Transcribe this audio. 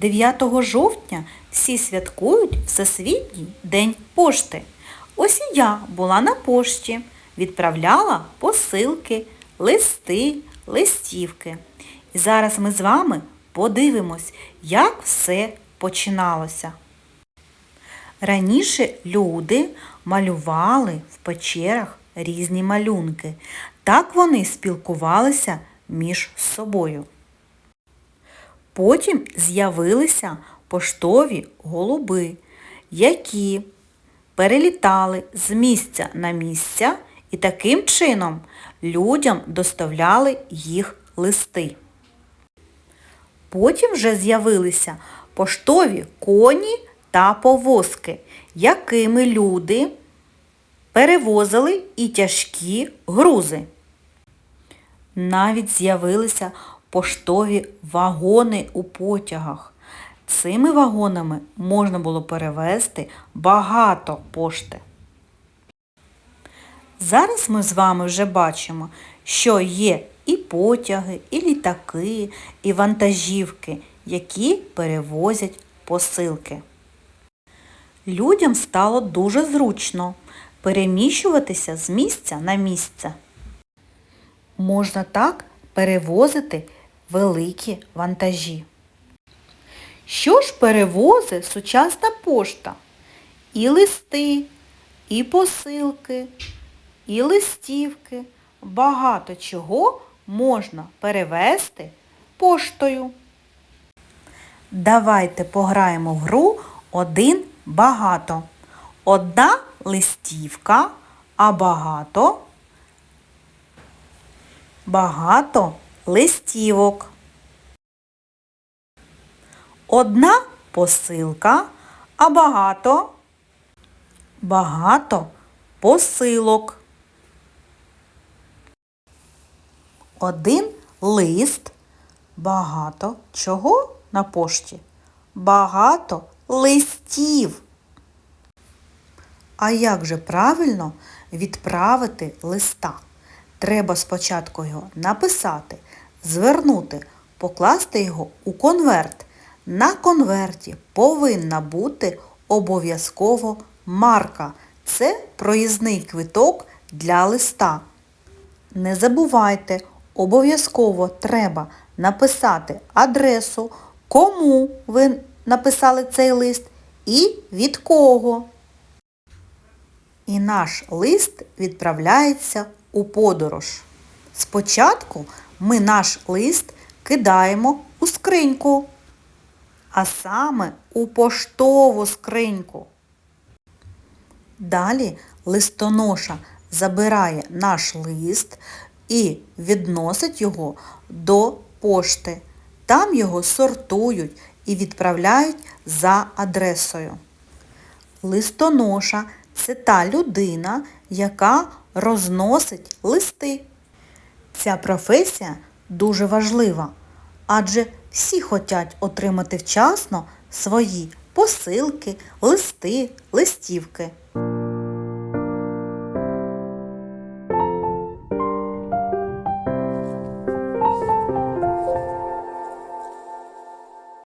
9 жовтня всі святкують Всесвітній день пошти. Ось і я була на пошті, відправляла посилки, листи, листівки. І зараз ми з вами подивимось, як все починалося. Раніше люди малювали в печерах різні малюнки. Так вони спілкувалися між собою. Потім з'явилися поштові голуби, які перелітали з місця на місця і таким чином людям доставляли їх листи. Потім вже з'явилися поштові коні та повозки, якими люди перевозили і тяжкі грузи. Навіть з'явилися поштові вагони у потягах. Цими вагонами можна було перевезти багато пошти. Зараз ми з вами вже бачимо, що є і потяги, і літаки, і вантажівки, які перевозять посилки. Людям стало дуже зручно переміщуватися з місця на місце. Можна так перевозити великі вантажі. Що ж перевозить сучасна пошта? І листи, і посилки, і листівки. Багато чого можна перевезти поштою. Давайте пограємо в гру один багато. Одна листівка, а багато багато листівок. Одна посилка, а багато багато посилок. Один лист, багато чого на пошті? Багато листів. А як же правильно відправити листа? Треба спочатку його написати, звернути, покласти його у конверт. На конверті повинна бути обов'язково марка. Це проїзний квиток для листа. Не забувайте, обов'язково треба написати адресу, кому ви написали цей лист і від кого. І наш лист відправляється у подорож. Спочатку ми наш лист кидаємо у скриньку, а саме у поштову скриньку. Далі листоноша забирає наш лист і відносить його до пошти. Там його сортують і відправляють за адресою. Листоноша це та людина, яка розносить листи. Ця професія дуже важлива, адже всі хочуть отримати вчасно свої посилки, листи, листівки.